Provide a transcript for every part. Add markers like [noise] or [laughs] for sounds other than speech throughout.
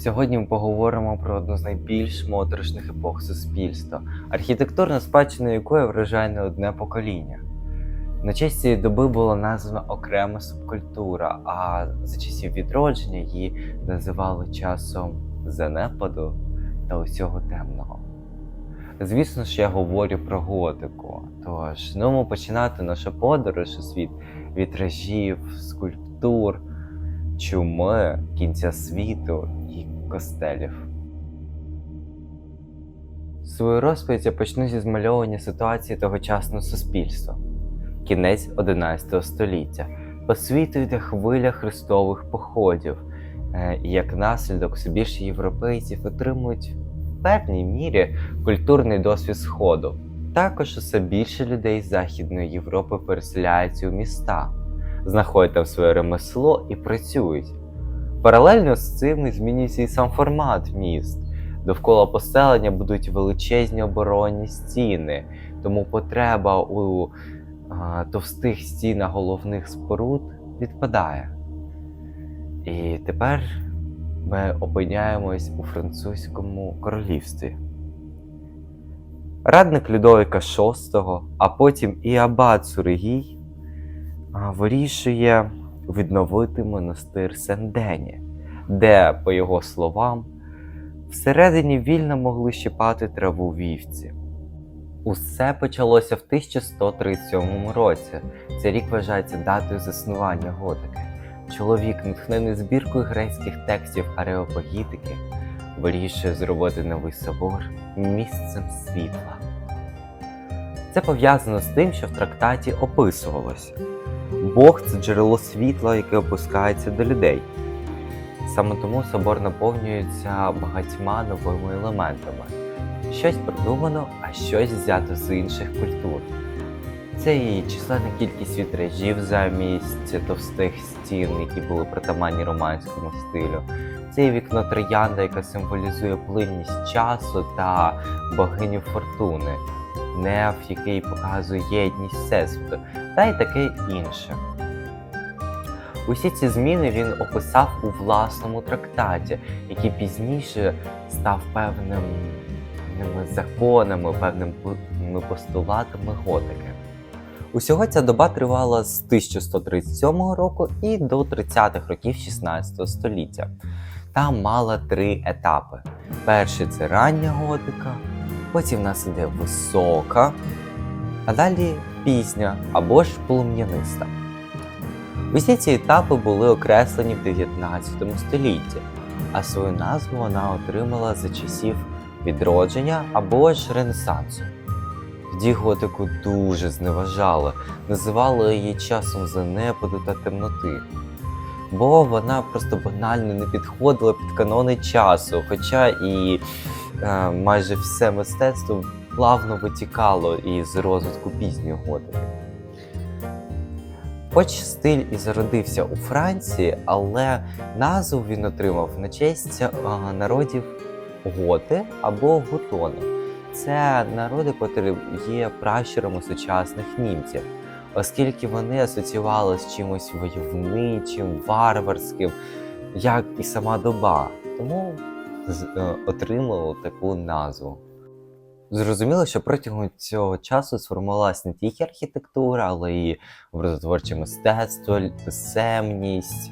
Сьогодні ми поговоримо про одну з найбільш моторошних епох суспільства, архітектурна спадщина якої вражає не одне покоління. На честь цієї доби була названа окрема субкультура, а за часів відродження її називали часом занепаду та усього темного. Звісно ж, я говорю про готику. Тож, ну починати нашу подорож у світ вітражів, скульптур, чуми, кінця світу костелів. Свою розповідь я почну зі змальовування ситуації тогочасного суспільства. Кінець 11 століття. По світу йде хвиля хрестових походів, е, як наслідок все більше європейців отримують в певній мірі культурний досвід Сходу. Також усе більше людей з Західної Європи переселяються у міста, знаходять там своє ремесло і працюють. Паралельно з цим змінюється і сам формат міст. Довкола поселення будуть величезні оборонні стіни, тому потреба у а, товстих стінах головних споруд відпадає. І тепер ми опиняємось у французькому королівстві. Радник Людовика VI, а потім і абат Суригій вирішує відновити монастир Сен-Дені, де, по його словам, всередині вільно могли щипати траву вівці. Усе почалося в 1137 році. Цей рік вважається датою заснування готики. Чоловік, натхнений збіркою грецьких текстів ареопагітики, вирішує зробити новий собор місцем світла. Це пов'язано з тим, що в трактаті описувалося. Бог це джерело світла, яке опускається до людей. Саме тому собор наповнюється багатьма новими елементами. Щось придумано, а щось взято з інших культур. Це і численна кількість вітражів замість товстих стін, які були притаманні романському стилю. Це і вікно троянда, яке символізує плинність часу та богиню фортуни, неф, який показує єдність всесвіту, та й таке інше. Усі ці зміни він описав у власному трактаті, який пізніше став певними законами, певними постулатами готики. Усього ця доба тривала з 1137 року і до 30-х років 16 століття. Та мала три етапи: перший це рання готика, потім в нас іде висока, а далі пісня або ж полум'яниста. Усі ці етапи були окреслені в 19 столітті, а свою назву вона отримала за часів відродження або ж Ренесансу. Тоді готику дуже зневажали, називали її часом занепаду та темноти, бо вона просто банально не підходила під канони часу, хоча і е, майже все мистецтво плавно витікало із розвитку пізньої готики. Хоч стиль і зародився у Франції, але назву він отримав на честь е, народів готи або готони. Це народи, котрі є пращурами сучасних німців, оскільки вони асоціювали з чимось войовничим, варварським, як і сама доба, тому е, таку назву. Зрозуміло, що протягом цього часу сформувалася не тільки архітектура, але й образотворче мистецтво, писемність,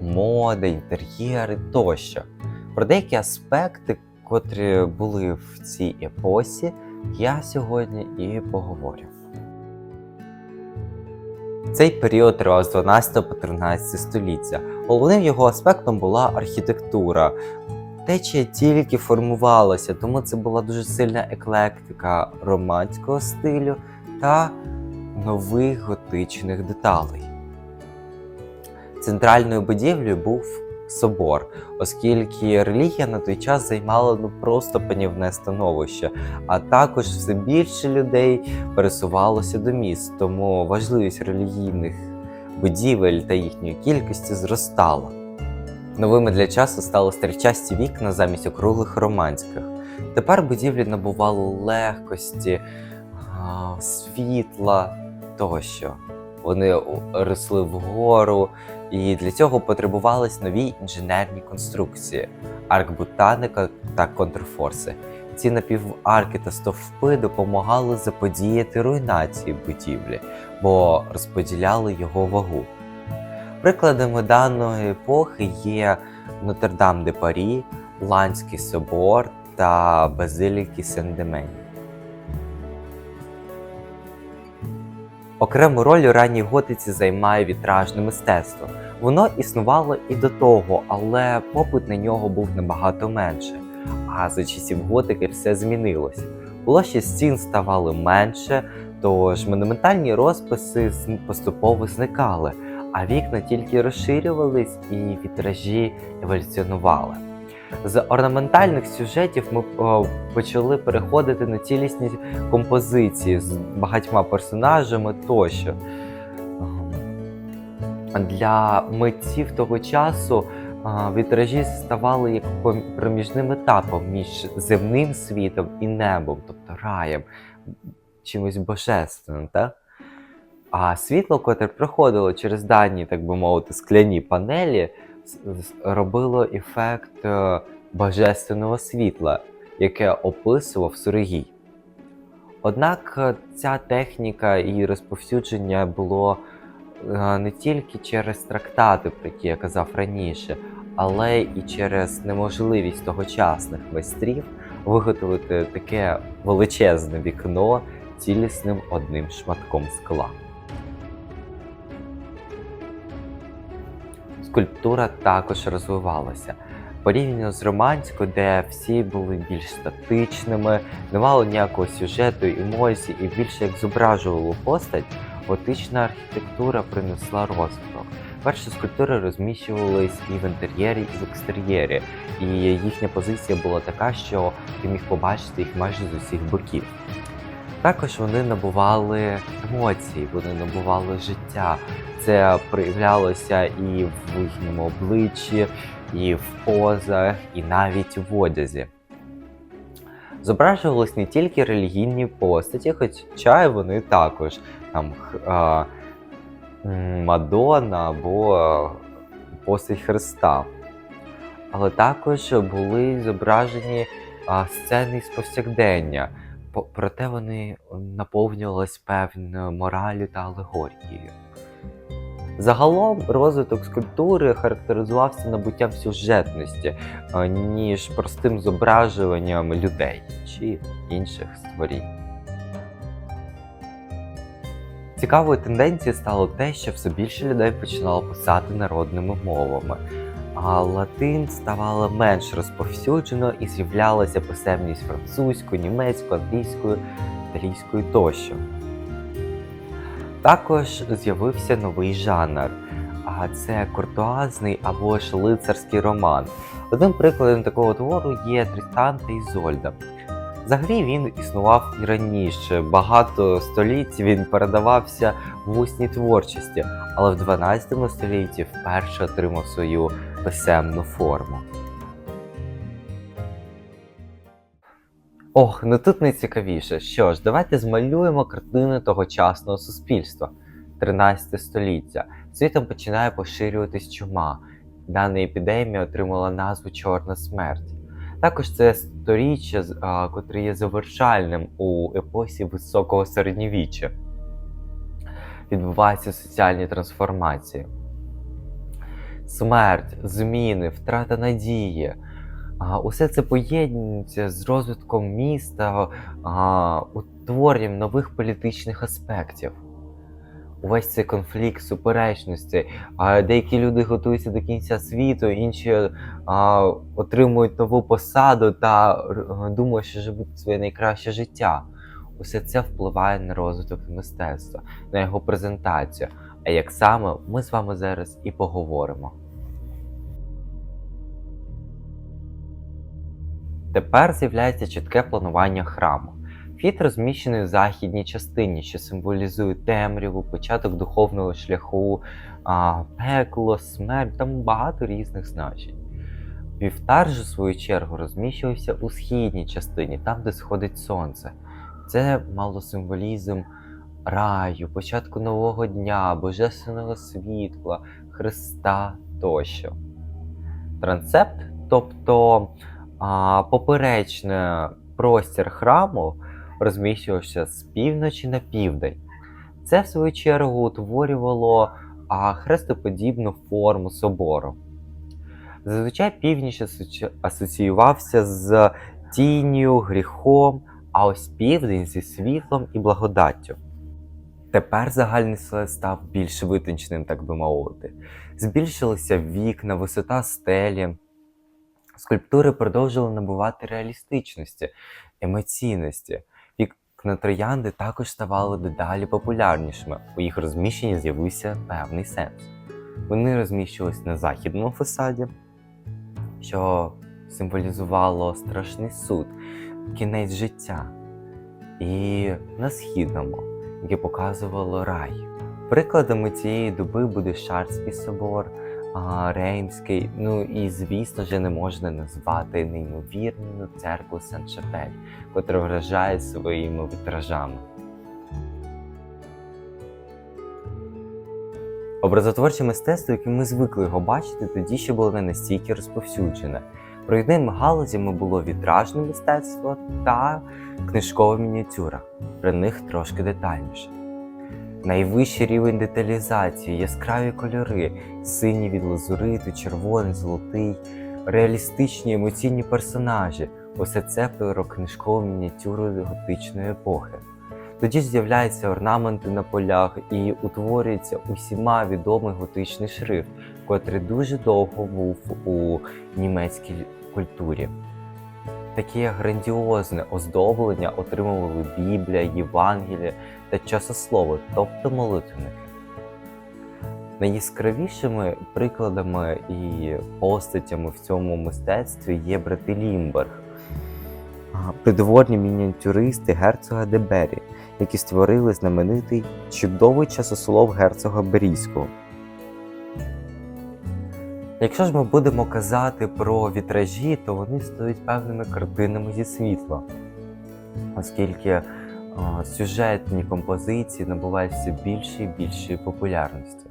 мода, інтер'єри тощо. Про деякі аспекти, котрі були в цій епосі, я сьогодні і поговорю. Цей період тривав з 12 по 13 століття. Головним його аспектом була архітектура. Течія тільки формувалася, тому це була дуже сильна еклектика романського стилю та нових готичних деталей. Центральною будівлею був собор, оскільки релігія на той час займала ну просто панівне становище, а також все більше людей пересувалося до міст, тому важливість релігійних будівель та їхньої кількості зростала. Новими для часу стали стрільчасті вікна замість округлих романських. Тепер будівлі набували легкості, світла тощо. Вони росли вгору І для цього потребувались нові інженерні конструкції, аркбутаника та контрфорси. Ці напіварки та стовпи допомагали заподіяти руйнації будівлі, бо розподіляли його вагу. Прикладами даної епохи є Нотр-Дам де Парі, Ланський собор та Базиліки Сен-Демені. Окрему роль у ранній готиці займає вітражне мистецтво. Воно існувало і до того, але попит на нього був набагато менше. А за часів готики все змінилось. Площі стін ставали менше, тож монументальні розписи поступово зникали, а вікна тільки розширювались і вітражі еволюціонували. З орнаментальних сюжетів ми почали переходити на цілісні композиції з багатьма персонажами тощо. Для митців того часу вітражі ставали як проміжним етапом між земним світом і небом, тобто раєм, чимось божественним. Так? А світло, котре проходило через дані, так би мовити, скляні панелі, робило ефект е, божественного світла, яке описував Суригій. Однак е, ця техніка і розповсюдження було е, не тільки через трактати, про які я казав раніше, але і через неможливість тогочасних майстрів виготовити таке величезне вікно цілісним одним шматком скла. Скульптура також розвивалася. Порівняно з романською, де всі були більш статичними, не мало ніякого сюжету, емоцій і більше як зображувало постать, готична архітектура принесла розвиток. Перші скульптури розміщувались і в інтер'єрі, і в екстер'єрі, і їхня позиція була така, що ти міг побачити їх майже з усіх боків. Також вони набували емоцій, вони набували життя. Це проявлялося і в їхньому обличчі, і в позах, і навіть в одязі. Зображувались не тільки релігійні постаті, хоча й вони також там а, Мадонна або постать Христа. Але також були зображені а, сцени з повсякдення, По- проте вони наповнювались певною моралю та алегорією. Загалом розвиток скульптури характеризувався набуттям сюжетності, ніж простим зображуванням людей чи інших створінь. Цікавою тенденцією стало те, що все більше людей починало писати народними мовами, а латин ставала менш розповсюджено і з'являлася писемність французькою, німецькою, англійською, італійською тощо. Також з'явився новий жанр, а це куртуазний або ж лицарський роман. Одним прикладом такого твору є Трістан та Ізольда. Взагалі він існував і раніше. Багато століть він передавався в усній творчості, але в 12 столітті вперше отримав свою писемну форму. Ох, ну тут найцікавіше. Що ж, давайте змалюємо картини тогочасного суспільства 13 століття. Світом починає поширюватись чума. Дана епідемія отримала назву Чорна смерть. Також це сторіччя, котре є завершальним у епосі високого середньовіччя. Відбуваються соціальні трансформації. Смерть, зміни, втрата надії. Усе це поєднується з розвитком міста, утворенням нових політичних аспектів. Увесь цей конфлікт, суперечності. Деякі люди готуються до кінця світу, інші отримують нову посаду та думають, що живуть своє найкраще життя. Усе це впливає на розвиток мистецтва, на його презентацію. А як саме ми з вами зараз і поговоримо. Тепер з'являється чітке планування храму. Вхід розміщений в західній частині, що символізує темряву, початок духовного шляху, а, пекло, смерть, там багато різних значень. Вівтар же, в свою чергу, розміщувався у східній частині, там, де сходить сонце. Це мало символізм раю, початку нового дня, божественного світла, Христа тощо. Трансепт, тобто а, поперечний простір храму, розміщувався з півночі на південь. Це, в свою чергу, утворювало а, хрестоподібну форму собору. Зазвичай північ асоціювався з тінню, гріхом, а ось південь зі світлом і благодаттю. Тепер загальний силует став більш витонченим, так би мовити. Збільшилися вікна, висота стелі. Скульптури продовжували набувати реалістичності, емоційності. Вікна троянди також ставали дедалі популярнішими. У їх розміщенні з'явився певний сенс. Вони розміщувалися на західному фасаді, що символізувало страшний суд, кінець життя, і на східному, яке показувало рай. Прикладами цієї доби буде Шарський собор, Реймський, ну і звісно ж не можна назвати неймовірну церкву Сен-Шапель, котра вражає своїми вітражами. Образотворче мистецтво, яке ми звикли його бачити, тоді ще було не настільки розповсюджене. Провідними галузями було вітражне мистецтво та книжкова мініатюра. Про них трошки детальніше. Найвищий рівень деталізації, яскраві кольори, синій від лазуриту, червоний, золотий, реалістичні емоційні персонажі. Усе це про книжкову мініатюру готичної епохи. Тоді з'являються орнаменти на полях і утворюється усіма відомий готичний шрифт, котрий дуже довго був у німецькій культурі. Таке грандіозне оздоблення отримували Біблія, Євангелія та часослови, тобто молитвенники. Найяскравішими прикладами і постатями в цьому мистецтві є брати Лімберг, придворні мініатюристи герцога де Бері, які створили знаменитий чудовий часослов герцога Берійського. Якщо ж ми будемо казати про вітражі, то вони стають певними картинами зі світла, оскільки е, сюжетні композиції набувають все більше і більшої популярності.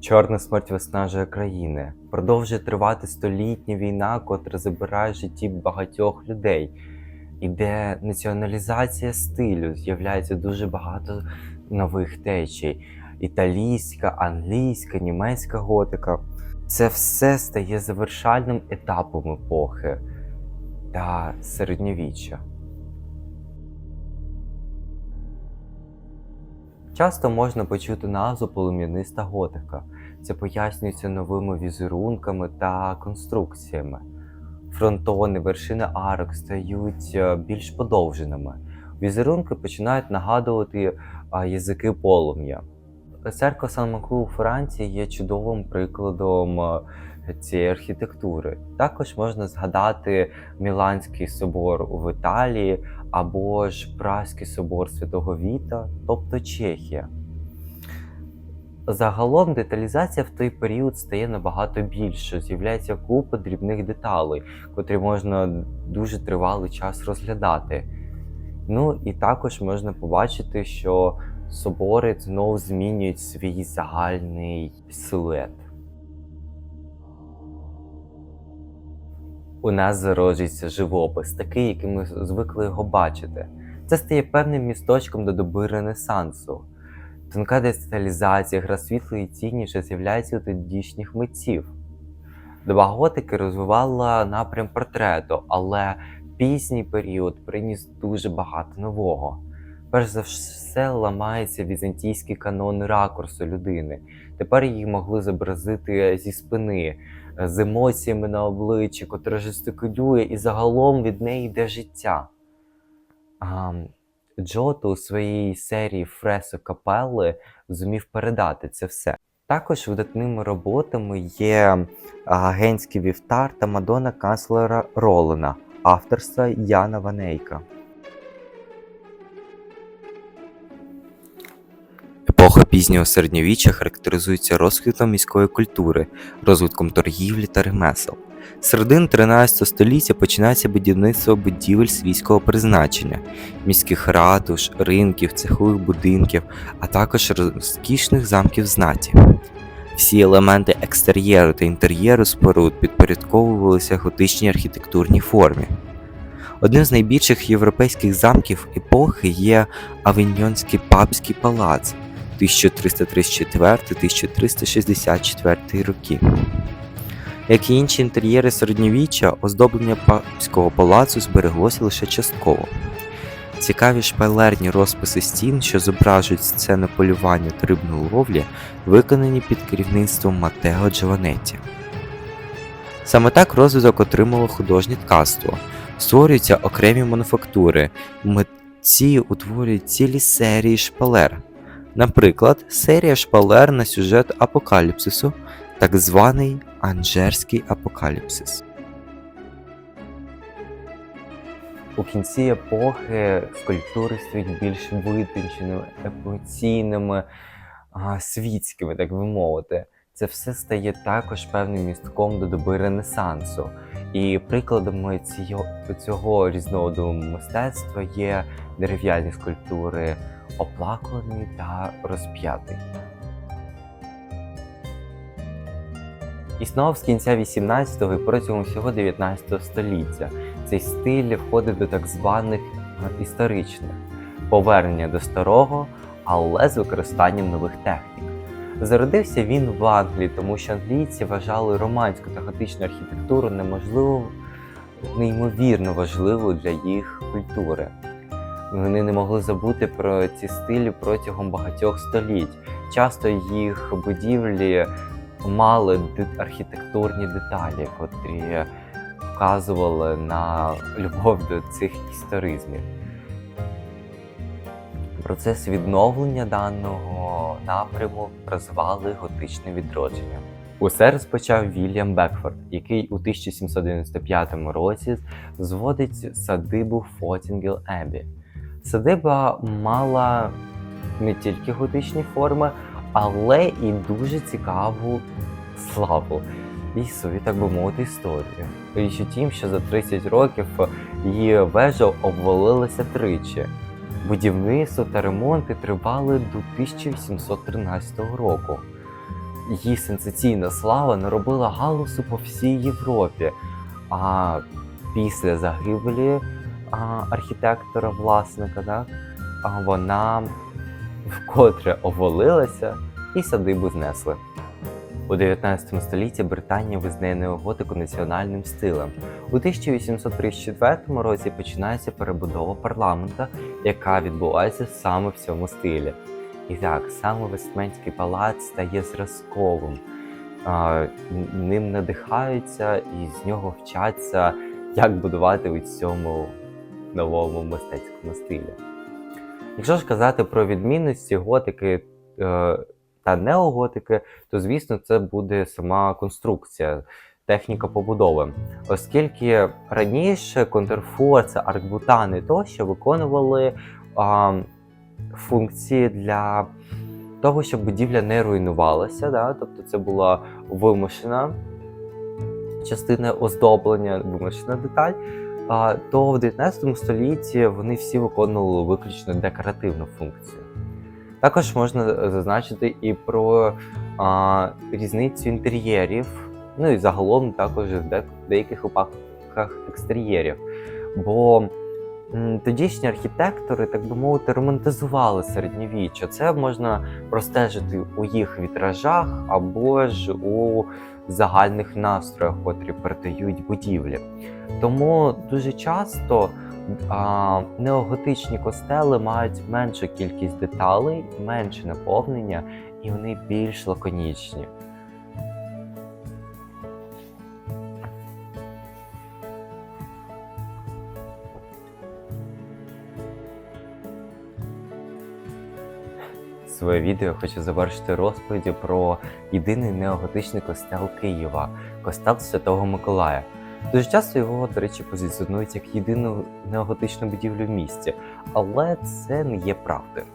Чорна смерть виснажує країни. Продовжує тривати столітня війна, котра забирає житті багатьох людей. Іде націоналізація стилю, з'являється дуже багато нових течій італійська, англійська, німецька готика. Це все стає завершальним етапом епохи та середньовіччя. Часто можна почути назву полум'яниста готика. Це пояснюється новими візерунками та конструкціями. Фронтони, вершини арок стають е, більш подовженими. Візерунки починають нагадувати язики полум'я. Церква Сан-Маклу у Франції є чудовим прикладом е, цієї архітектури. Також можна згадати Міланський собор в Італії або ж Празький собор Святого Віта, тобто Чехія. Загалом деталізація в той період стає набагато більше, з'являється купа дрібних деталей, котрі можна дуже тривалий час розглядати. Ну і також можна побачити, що собори знову змінюють свій загальний силует. У нас зароджується живопис, такий, який ми звикли його бачити. Це стає певним місточком до доби Ренесансу. Тонка деталізація, гра світла і тіні вже з'являється у тодішніх митців. Доба готики розвивала напрям портрету, але пізній період приніс дуже багато нового. Перш за все ламається візантійський канон ракурсу людини. Тепер її могли зобразити зі спини, з емоціями на обличчі, котра жестикулює, і загалом від неї йде життя. А, Джото у своїй серії Фресо Капелли зумів передати це все. Також видатними роботами є Генський вівтар та Мадонна канцлера Ролена авторства Яна Ванейка. Епоха пізнього середньовіччя характеризується розквітом міської культури, розвитком торгівлі та ремесел. З середини 13 століття починається будівництво будівель свійського призначення, міських ратуш, ринків, цехових будинків, а також розкішних замків знаті. Всі елементи екстер'єру та інтер'єру споруд підпорядковувалися готичній архітектурній формі. Одним з найбільших європейських замків епохи є Авиньйонський папський палац 1334-1364 роки. Як і інші інтер'єри середньовіччя, оздоблення папського палацу збереглося лише частково. Цікаві шпалерні розписи стін, що зображують сцени полювання та рибної ловлі, виконані під керівництвом Матео Джованетті. Саме так розвиток отримало художнє ткацтво. Створюються окремі мануфактури, митці утворюють цілі серії шпалер. Наприклад, серія шпалер на сюжет апокаліпсису, так званий Анжерський апокаліпсис. У кінці епохи скульптури стають більш витонченими, емоційними, світськими, так би мовити. Це все стає також певним містком до доби Ренесансу. І прикладами цього, цього різновиду мистецтва є дерев'яні скульптури оплакуваний та розп'ятий. Існував з кінця 18-го і протягом всього 19 століття. Цей стиль входив до так званих е, історичних повернення до старого, але з використанням нових технік. Зародився він в Англії, тому що англійці вважали романську та готичну архітектуру неможливо неймовірно важливою для їх культури. Вони не могли забути про ці стилі протягом багатьох століть. Часто їх будівлі мали архітектурні деталі, котрі вказували на любов до цих історизмів. Процес відновлення даного напряму прозвали готичне відродження. Усе розпочав Вільям Бекфорд, який у 1795 році зводить садибу Фотінгел Ебі. Садиба мала не тільки готичні форми, але і дуже цікаву славу і собі, так би мовити, історію. Річ у тім, що за 30 років її вежа обвалилася тричі. Будівництво та ремонти тривали до 1813 року. Її сенсаційна слава наробила галусу по всій Європі. А після загибелі архітектора, власника, так, а вона вкотре овалилася і садибу знесли. У 19 столітті Британія визнає неоготику національним стилем. У 1834 році починається перебудова парламента, яка відбувається саме в цьому стилі. І так, саме Вестменський палац стає зразковим, а, ним надихаються і з нього вчаться, як будувати у цьому новому мистецькому стилі. Якщо ж казати про відмінності готики е, та неоготики, то звісно це буде сама конструкція, техніка побудови. Оскільки раніше контрфорси, аркбутани тощо виконували а, функції для того, щоб будівля не руйнувалася, да? тобто це була вимушена частина оздоблення, вимушена деталь. То в 19 столітті вони всі виконували виключно декоративну функцію. Також можна зазначити і про а, різницю інтер'єрів, ну і загалом також в деяких випадках екстер'єрів. Бо тодішні архітектори, так би мовити, романтизували середньовіччя. Це можна простежити у їх вітражах або ж у загальних настроях, котрі передають будівлі. Тому дуже часто а, неоготичні костели мають меншу кількість деталей, менше наповнення, і вони більш лаконічні. Своє відео хочу завершити розповіді про єдиний неоготичний костел Києва костел Святого Миколая. Дуже часто його, до речі, позиціонують як єдину неоготичну будівлю в місті, але це не є правдою.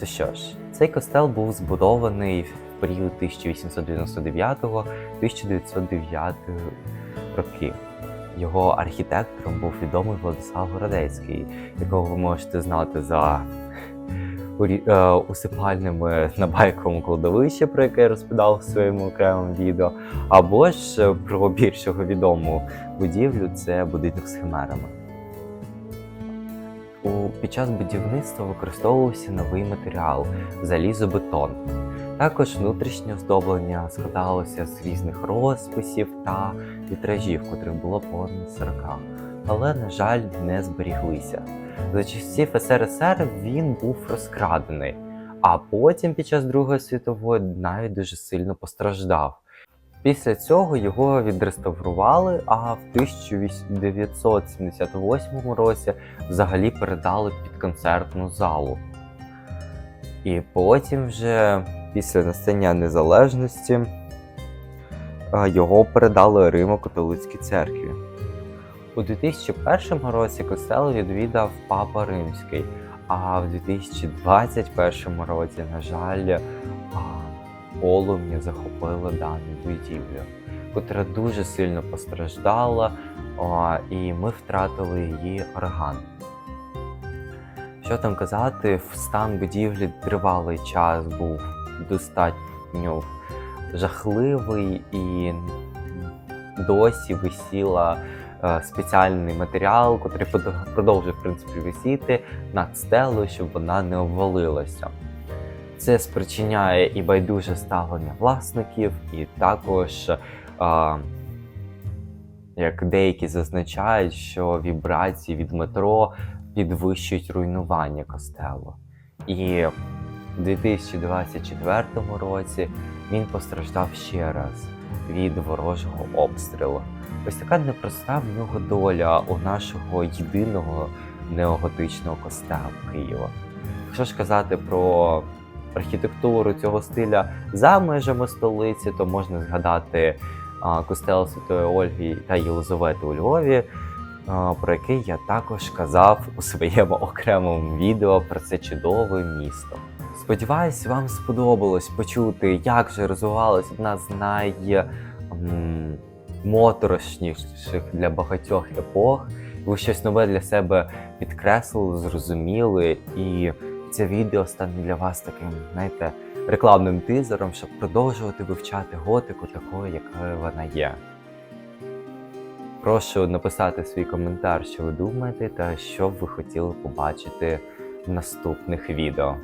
То що ж, цей костел був збудований в період 1899-1909 роки. Його архітектором був відомий Владислав Городецький, якого ви можете знати за усипальними на байковому кладовищі, про яке я розповідав в своєму окремому відео, або ж е, про більшого відому будівлю це будинок з химерами. Під час будівництва використовувався новий матеріал залізобетон. Також внутрішнє оздоблення складалося з різних розписів та вітражів, котрих було понад 40, але, на жаль, не зберіглися. За часів СРСР він був розкрадений, а потім під час Другої світової навіть дуже сильно постраждав. Після цього його відреставрували, а в 1978 році взагалі передали під концертну залу. І потім, вже після настання незалежності, його передали Римо-католицькій церкві. У 2001 році костел відвідав Папа Римський, а в 2021 році, на жаль, полум'я захопило дану будівлю, котра дуже сильно постраждала, і ми втратили її орган. Що там казати, в стан будівлі тривалий час був достатньо жахливий і досі висіла спеціальний матеріал, який продовжує в принципі висіти над стелею, щоб вона не обвалилася. Це спричиняє і байдуже ставлення власників, і також, е, як деякі зазначають, що вібрації від метро підвищують руйнування костелу. І в 2024 році він постраждав ще раз від ворожого обстрілу. Ось така непроста в нього доля у нашого єдиного неоготичного костелу Києва. Якщо ж казати про архітектуру цього стиля за межами столиці, то можна згадати костел Святої Ольги та Єлизавети у Львові, про який я також казав у своєму [laughs] окремому відео про це чудове місто. Сподіваюсь, вам сподобалось почути, як же розвивалась одна з наймоторошніших для багатьох епох. Ви щось нове для себе підкреслили, зрозуміли, і це відео стане для вас таким, знаєте, рекламним тизером, щоб продовжувати вивчати готику такою, якою вона є. Прошу написати свій коментар, що ви думаєте, та що б ви хотіли побачити в наступних відео.